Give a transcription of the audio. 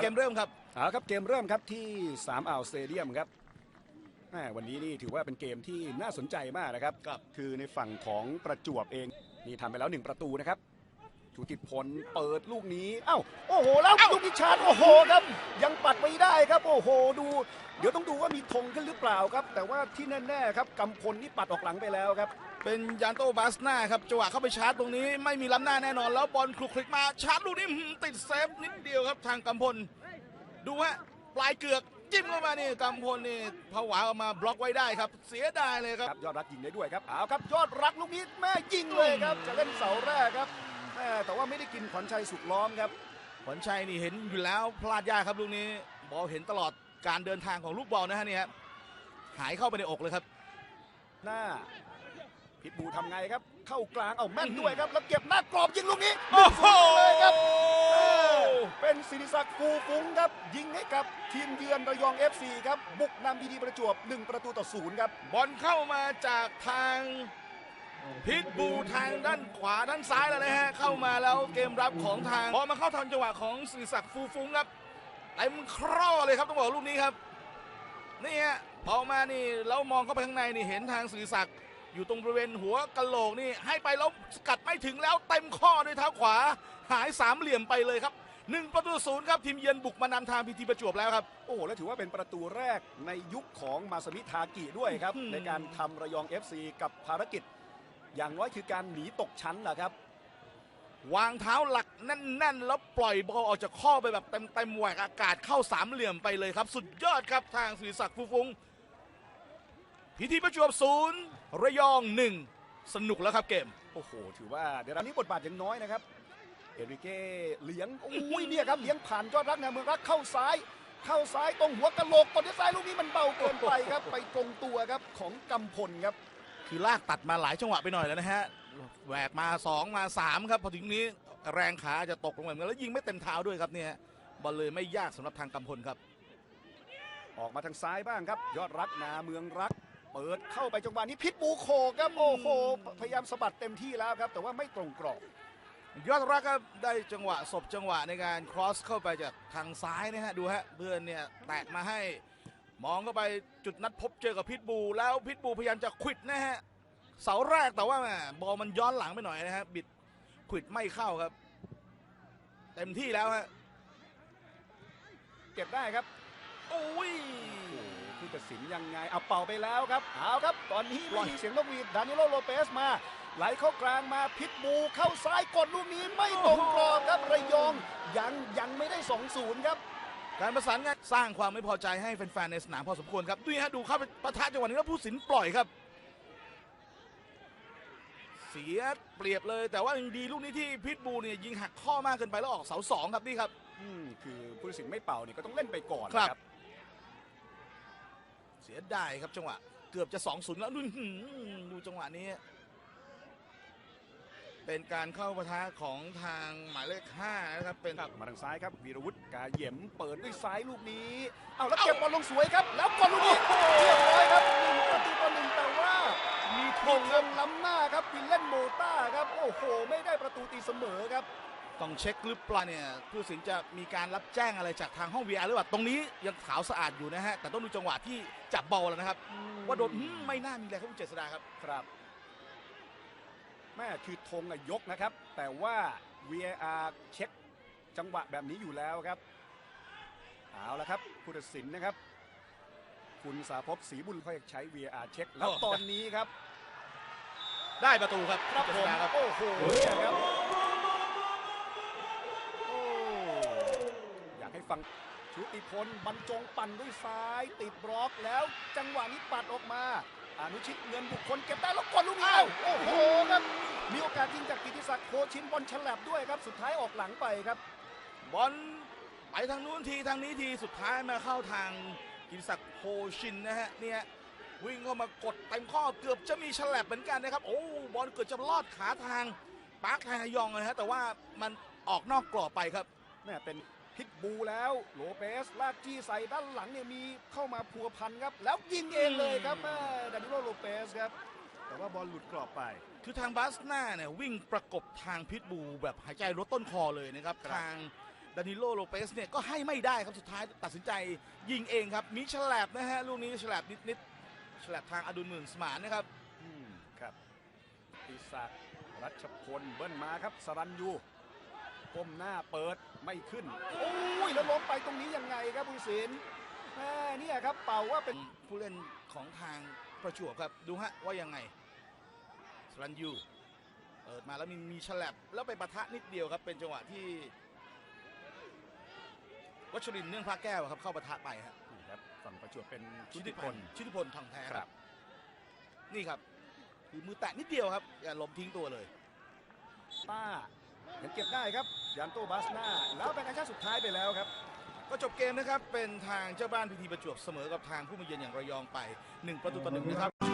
เกมเริ่มครับเอาครับเกมเริ่มครับที่3อ่าวสเตเดียมครับแหม่วันนี้นี่ถือว่าเป็นเกมที่น่าสนใจมากนะครับครับคือในฝั่งของประจวบเองนี่ทำไปแล้วหนึ่งประตูนะครับชุติพลเปิดลูกนี้เอ้าโอ้โหแล้วลูกนิชาร์ดโอ้โหครับ ยังปัดไม่ได้ครับโอ้โหดู เดี๋ยวต้องดูว่ามีธงขึ้นหรือเปล่าครับ แต่ว่าที่แน่ๆครับกำพลนี่ปัดออกหลังไปแล้วครับ เป็นยานโตบาสนาครับจังหวะเข้าไปชาร์จตรงนี้ไม่มีล้ำหน้าแน่นอน แล้วบอลคลุกคลิกมาชาร์จลูกนี้อื้อหือติดเซฟนิดเดียวครับทางกำพล ดูฮะปลายเกือกจิ้มเข้ามานี่กำพลนี่ผวาออกมาบล็อกไว้ได้ครับ เสียดายเลยครับครับ ยอดรักยิงได้ด้วยครับเอาครับยอดรักลูกนี้แม่ยิงเลยครับ จะเล่นเสาแรกครับแม่แต่ว่าไม่ได้กินขวัญชัยสุดล้อมครับขวัญชัยนี่เห็นอยู่แล้วพลาดยากครับลูกนี้บอลเห็นตลอดการเดินทางของลูกบอลนะฮะเนี่ยครับหายเข้าไปในอกเลยครับ หน้า พิทบูทำไงครับ เข้ากลางเอาแม่นด้วยครับ แล้วเก็บหน้ากรอบยิงลูกนี้โอ้โหเลยครับเออเป็นศิริศักดิ์กูฟุ้งครับ ยิงให้กับทีมเยือนระยอง FC ครับ บุกนำพีดีประจวบ 1 ประตูต่อศูนย์ครับ บอลเข้ามาจากทางพิทบูทางด้านขวาด้านซ้ายแล้วนะฮะ เข้ามาแล้วเกมรับของทางพอมาเข้าทางจังหวะของศิริศักดิ์ฟูฟุ้งครับเต็มคร่อเลยครับต้องบอกลูกนี้ครับนี่ฮะพอมานี่แล้วมองเข้าไปข้างในนี่เห็นทางศิริศักดิ์ อยู่ตรงบริเวณหัวกะโหลกนี่ให้ไปแล้วสกัดไม่ถึงแล้วเต็มข้อด้วยเท้าขวา หายสามเหลี่ยมไปเลยครับหนึ่งประตูศูนย์ครับทีมเยือนบุกมานำทางพีทีประจวบแล้วครับ โอ้โห และถือว่าเป็นประตูแรกในยุคของมาสมิทากิด้วยครับอืมในการทำระยอง FC กับภารกิจ อย่างน้อยคือการหนีตกชั้นแหละครับ วางเท้าหลักแน่น ๆ แล้วปล่อยบอลออกจากข้อไปแบบเต็มๆแหวกอากาศเข้าสามเหลี่ยมไปเลยครับ สุดยอดครับทางศิริศักดิ์ฟูฟุง พิธีประจวบศูนย์ระยองหนึ่งสนุกแล้วครับเกม โอ้โห ถือว่าเดี๋ยวรับนี้บทบาทยังน้อยนะครับ เอริเก้เลี้ยงอุ้ยเนี่ยครับเลี้ยงผ่านยอดรักนาเมืองรักเข้าซ้าย เข้าซ้ายตรงหัวกะโหลกตอนที่ซ้ายลูกนี้มันเบาเกินไปครับ ไปตรงตัวครับของกำพลครับ คือลากตัดมาหลายจังหวะไปหน่อยแล้วนะฮะแหวกมา 2 มา 3 ครับ พอถึงนี้แรงขาจะตกลงไปเหมือนกันแล้วยิงไม่เต็มเท้าด้วยครับเนี่ยบอลเลยไม่ยากสำหรับทางกำพลครับ ออกมาทางซ้ายบ้างครับ ยอดรักนาเมืองรัก เปิดเข้าไปจังหวะนี้พิษบูโคครับโอ้โหพยายามสะบัดเต็มที่แล้วครับ แต่ว่าไม่ตรงกรอบยอดรักก็ได้จังหวะศพจังหวะในการครอสเข้าไปจากทางซ้ายนะฮะดูฮะเพื่อนเนี่ยแตะมาให้มองเข้าไปจุดนัดพบเจอกับพิทบูแล้วพิทบูพยายามจะควิดนะฮะเสาแรกแต่ว่าแหม่บอลมันย้อนหลังไปหน่อยนะฮะบิดควิดไม่เข้าครับ เต็มที่แล้วฮะเก็บได้ครับโอ้ยโอ้โห ผู้ตัดสินยังไงเอาเป่าไปแล้วครับเอาครับ ตอนนี้ไม่มีเสียงนกหวีดดานิโลโลเปสมาไหลเข้ากลางมาพิษบูเข้าซ้ายกดลูกนี้ไม่ตรงกรอบครับระยองยังยังไม่ได้2-0ครับการประสานงานสร้างความไม่พอใจให้แฟนๆในสนามพอสมควรครับดูฮะดูเข้าไปประทะจังหวะนี้แล้วผู้สินปล่อยครับ เสียเปรียบเลยแต่ว่ายังดีลูกนี้ที่พิทบูเนี่ยยิงหักข้อมากเกินไปแล้วออกเสาสองครับนี่ครับอืมคือผู้ตัดสินไม่เป่าเนี่ยก็ต้องเล่นไปก่อนครับนะครับ เสียดายครับจังหวะเกือบจะ2อศูนย์แล้วดูหือดูจังหวะนี้ เป็นการเข้าปะทะของทางหมายเลข5นะครับเป็นมาทางซ้ายครับวีรวุฒิกาเหยมเปิดด้วยซ้ายลูกนี้เอาแล้วเก็บบอลลงสวยครับ แล้วกดลูกนี้เรียบร้อยครับหนึ่งประตูต่อหนึ่งแต่ว่ามีธมีงธครับงล้ำหน้าครับวินเล่นโมต้าครับโอ้โห ไม่ได้ประตูตีเสมอครับ ต้องเช็คหรือเปล่าเนี่ยผู้สินจะมีการรับแจ้งอะไรจากทางห้อง VR หรือเปล่าตรงนี้ยังขาวสะอาดอยู่นะฮะแต่ต้องดูจังหวะที่จับบอลแล้วนะครับ ว่าโดนอืมไม่น่ามีอะไรครับคุณเจษดาครับครับแม่คือธงอะยกนะครับ แต่ว่า VAR เช็คจังหวะแบบนี้อยู่แล้วครับเอาละครับผู้ตัดสินนะครับ คุณสาภพศรีบุญเขาอยากใช้ VAR เช็คแล้วโอ้ตอนนี้ครับ ได้ประตูครับครับเจผษมดาครับโอ้โหเนี่ยครับโอ้ อยากให้ฟังชุติพลบรรจงปั่นด้วยซ้าย ติดบล็อกแล้วจังหวะนี้ปัดออกมา อนุชิตเงินบุคคลเก็บได้แล้วกดลูกนี้โอ้โหครับมีโอกาสยิงจากกิติศักดิ์โคชินบอลฉลับด้วยครับสุดท้ายออกหลังไปครับ บอลไปทางนู้นทีทางนี้ทีสุดท้ายมาเข้าทางกิติศักดิ์โพชินนะฮะเนี่ยวิ่งเข้ามากดเต็มข้อเกือบจะมีฉลับเหมือนกันนะครับโอ้บอลเกือบจะลอดขาทางปาร์คไทฮยองเลยฮะแต่ว่ามันออกนอกกรอบไปครับแม่เป็น พิทบูแล้วโลเปสลากจี้ใส่ด้านหลังเนี่ยมีเข้ามาพัวพันครับ แล้วยิงเองเลยครับแม่ดานิโลโลเปสครับ แต่ว่าบอลหลุดกรอบไป คือทางบาสนาเนี่ยวิ่งประกบทางพิทบูแบบหายใจลดต้นคอเลยนะครับครับ ทางดานิโลโลเปสเนี่ยก็ให้ไม่ได้ครับสุดท้ายตัดสินใจยิงเองครับ มีฉลบนะฮะลูกนี้ฉลบนิดๆฉลบทางอดุลหมื่นสมานนะครับอืมครับอิศักดิ์รัชพลเบิ้ลมาครับสรัญยู ก้มหน้าเปิดไม่ขึ้น โอ้ยแล้วล้มไปตรงนี้ยังไงครับผู้สินแม่เนี่ยครับเป่าว่าเป็นผู้เล่นของทางประจวบครับดูฮะว่ายังไงสรันยูเปิดมาแล้วมีมีฉลับแล้วไปปะทะนิดเดียวครับ เป็นจังหวะที่ วัชรินทร์เนื่องพระแก้วครับ เข้าปะทะไปฮะนี่ครับฝั่งประจวบเป็นชุชุติติพพลลชุติพลทองแท้ครับ นี่ครับคือมือแตะนิดเดียวครับอย่าล้มทิ้งตัวเลยต้าเห็นเก็บได้ครับ ยันโตบาสนาแล้วเป็นอาชาสุดท้ายไปแล้วครับ ก็จบเกมนะครับ เป็นทางเจ้าบ้านพีทีประจวบเสมอกับทางผู้มาเยือนอย่างระยองไป 1 ประตูต่อหนึ่งนะครับ